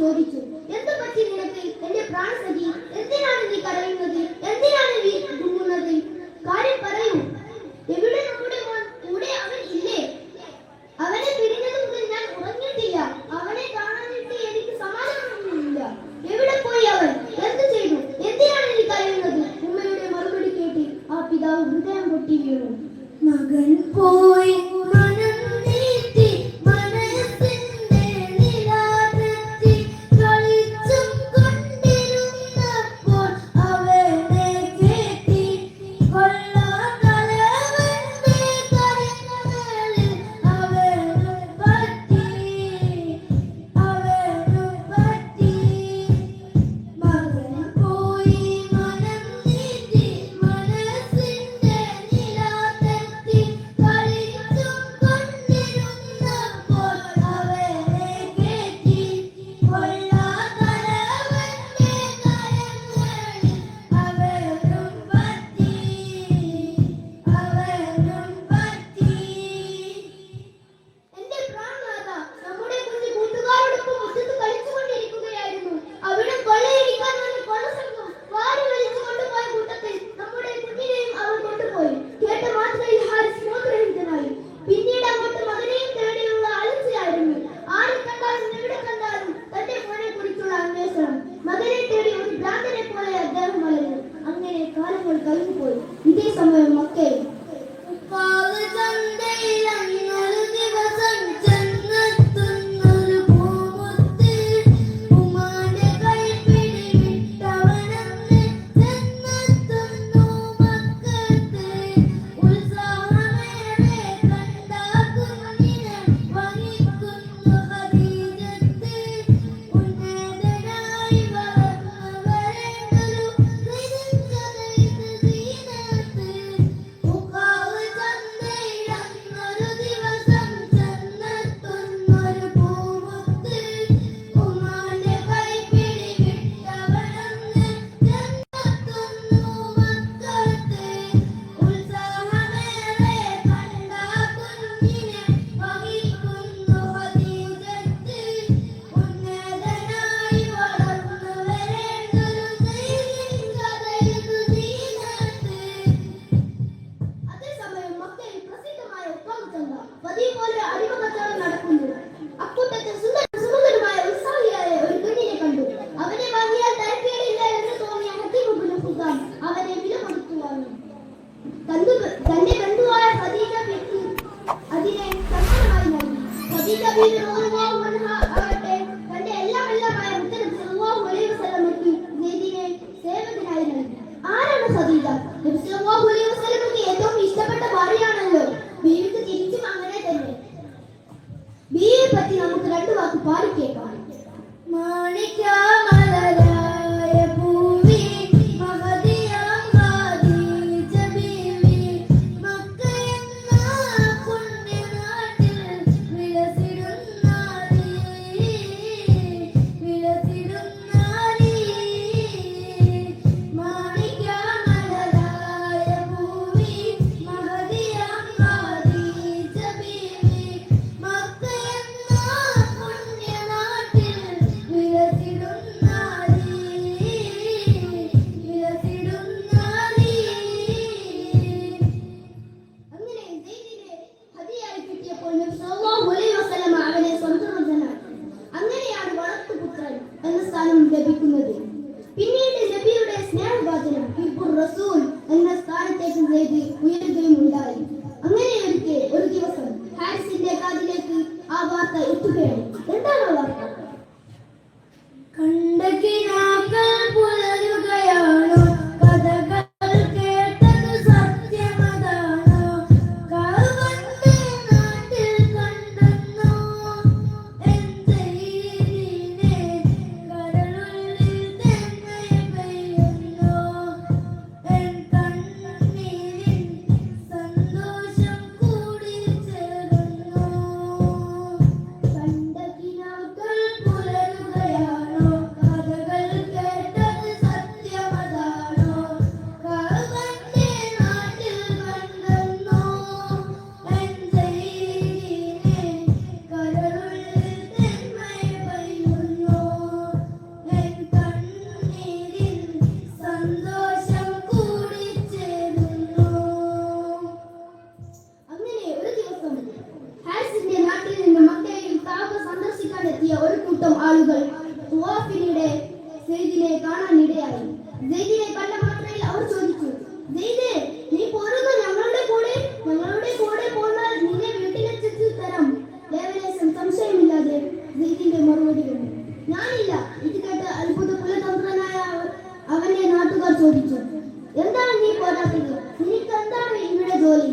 ചോദിച്ചു എന്ത് പറ്റി നിനക്ക്? എന്റെ പ്രാണസഖി എന്തിനാണ് നീ കരയുന്നത്? എന്തിനാണ് നീ കുങ്ങുന്നത് കാര്യം പറയൂ. എവിടെ നമ്മുടെ കൂടെ അവൻ ഇല്ലേ? അവനെ പിരിഞ്ഞത് മുതൽ ഞാൻ ഉറങ്ങിയിട്ടില്ല. അവനെ കാണാനിട്ട് എനിക്ക് സമാധാനമൊന്നുമില്ല. എവിടെ പോയി അവൻ? എന്ത് ചെയ്തു? എന്തിനാണ് നീ കരയുന്നത്? ഉമ്മയുടെ മറുപടി കേട്ട് ആ പിതാവ് ഹൃദയം പൊട്ടി വീണു. മകൻ പോ കടന്നുപോയി കടന്നുപോയി ഇതേ സമയം മക്കയും ചന്തയിൽ நமக்கு ரெண்டு வாக்கு பாடி கேட்பான் மாணிக்கா എന്ന സ്ഥാനം ലഭിക്കുന്നത്. അടുത്തെത്തിയ ഒരു കൂട്ടം ആളുകൾ തുവാഫിനിടെ സെയ്ദിനെ കാണാൻ ഇടയായി സെയ്ദിനെ കണ്ട മാത്രയിൽ അവർ ചോദിച്ചു സെയ്ദേ നീ പോരുന്നു ഞങ്ങളുടെ കൂടെ ഞങ്ങളുടെ കൂടെ പോന്നാൽ നിന്നെ വീട്ടിലെത്തിച്ചു തരാം. ദേവദേശം സംശയമില്ലാതെ സെയ്ദിന്റെ മറുപടി വന്നു ഞാനില്ല ഇത് കേട്ട് അത്ഭുത കുലതന്ത്രനായ അവന്റെ നാട്ടുകാർ ചോദിച്ചു എന്താണ് നീ പോരാത്തത്? നിനക്ക് എന്താണ് ഇവിടെ ജോലി?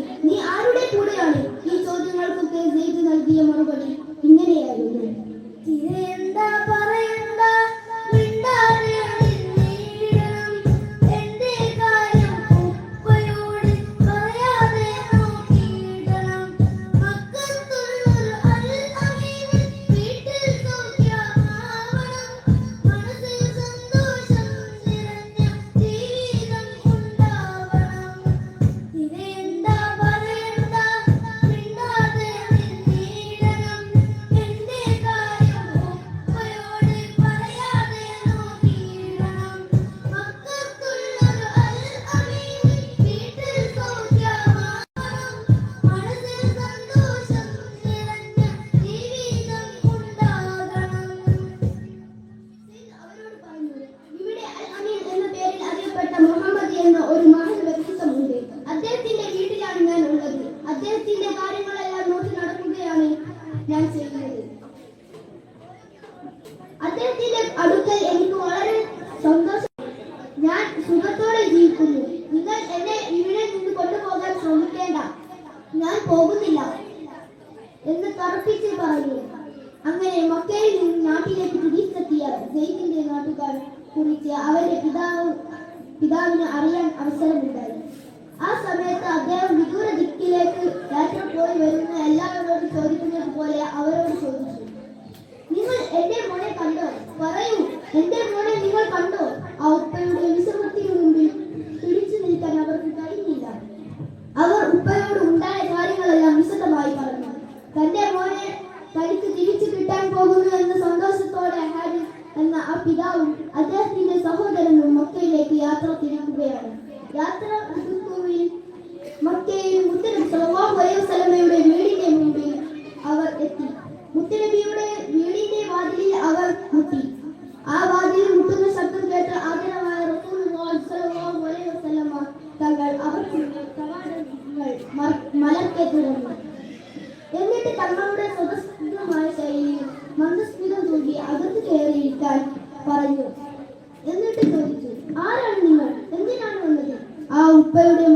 പോകുന്നില്ല എന്ന് തറപ്പിച്ച് പറഞ്ഞു. അങ്ങനെ മക്കയിൽ നിന്ന് നാട്ടിലേക്ക് തിരിച്ചെത്തിയ സെയ്ദിന്റെ നാട്ടുകാർ കുറിച്ച് അവരുടെ പിതാവ് പിതാവിന് അറിയാൻ അവസരമുണ്ടായി. ആ സമയത്ത് അദ്ദേഹം വിദൂര ദിക്കിലേക്ക് യാത്ര പോയി വരുന്ന എല്ലാവരോടും ചോദിക്കുന്നത് പോലെ അവരോട് ചോദിച്ചു നിങ്ങൾ എന്റെ മോനെ പമ്പയുടെ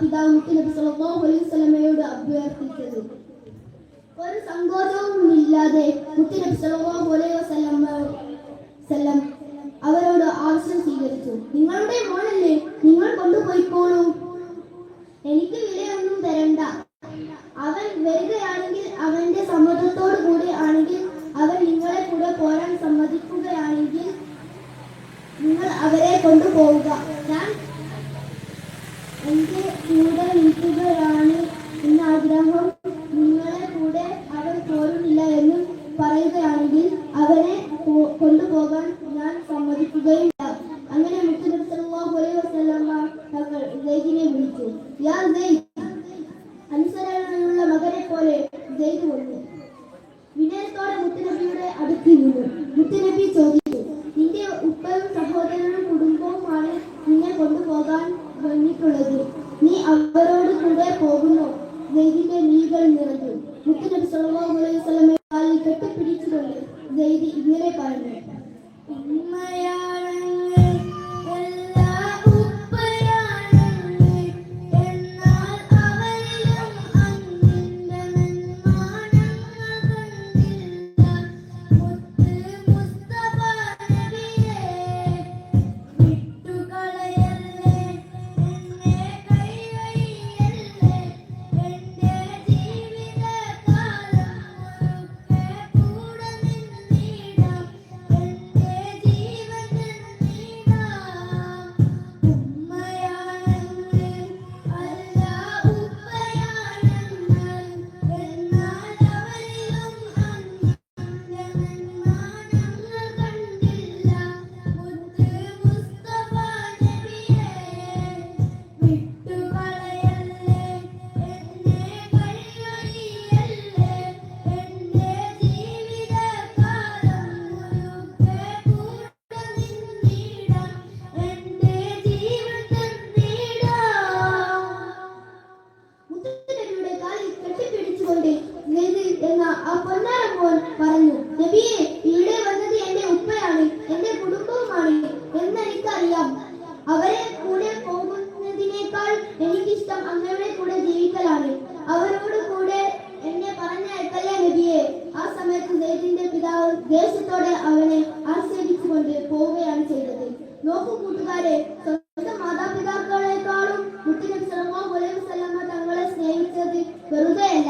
പിതാവ് മുത്തുനബി സല്ലല്ലാഹു അലൈഹി വസല്ലമയോട് അഭ്യർത്ഥിച്ചത് ഒരു സങ്കോചവും ഇല്ലാതെ മുത്തുനബി സല്ലല്ലാഹു അലൈഹി വസല്ലമ സല്ലം അവരോട് ആവശ്യം സ്വീകരിച്ചു. നിങ്ങളുടെ മോനല്ലേ? നിങ്ങൾ കൊണ്ടുപോയിക്കോളൂ. എനിക്ക് വിലയൊന്നും തരണ്ട. അവൻ വരികയാണെങ്കിൽ അവന്റെ സമ്മതത്തോടു കൂടി ആണെങ്കിൽ അവൻ നിങ്ങളെ കൂടെ പോരാൻ സമ്മതിക്കുകയാണെങ്കിൽ നിങ്ങൾ അവരെ കൊണ്ടുപോവുക. ഞാൻ സ്നേഹിച്ചത് വെറുതെയല്ല